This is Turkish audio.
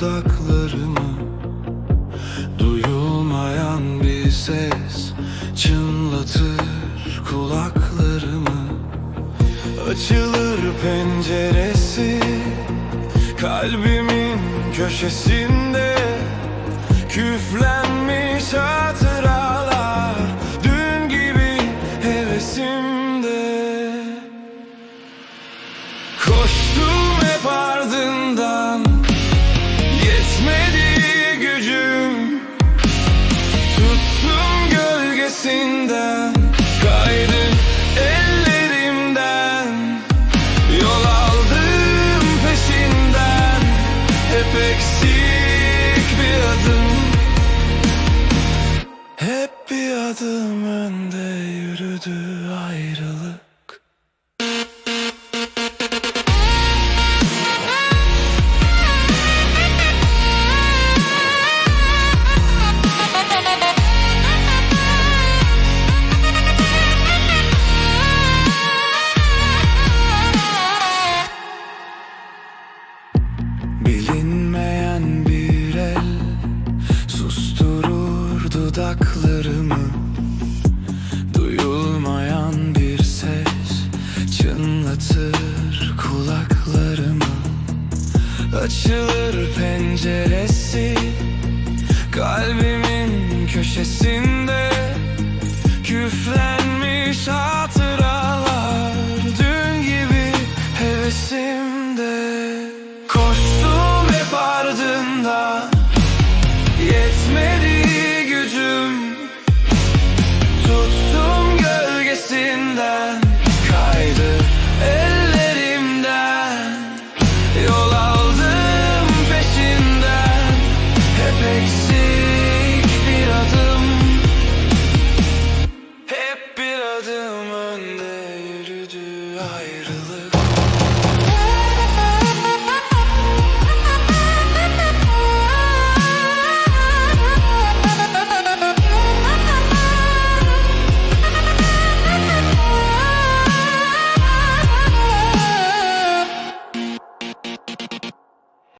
dudaklarımı Duyulmayan bir ses çınlatır kulaklarımı. Açılır penceresi Kalbimin köşesinde. Küflenmiş hatıralar Dün gibi hevesimde gölgesinden Kaydı ellerimden Yol aldım peşinden. Hep eksik bir adım Hep bir adım önde dudaklarımı. Duyulmayan bir ses çınlatır kulaklarımı. Açılır penceresi kalbimin köşesinde. Hatıralar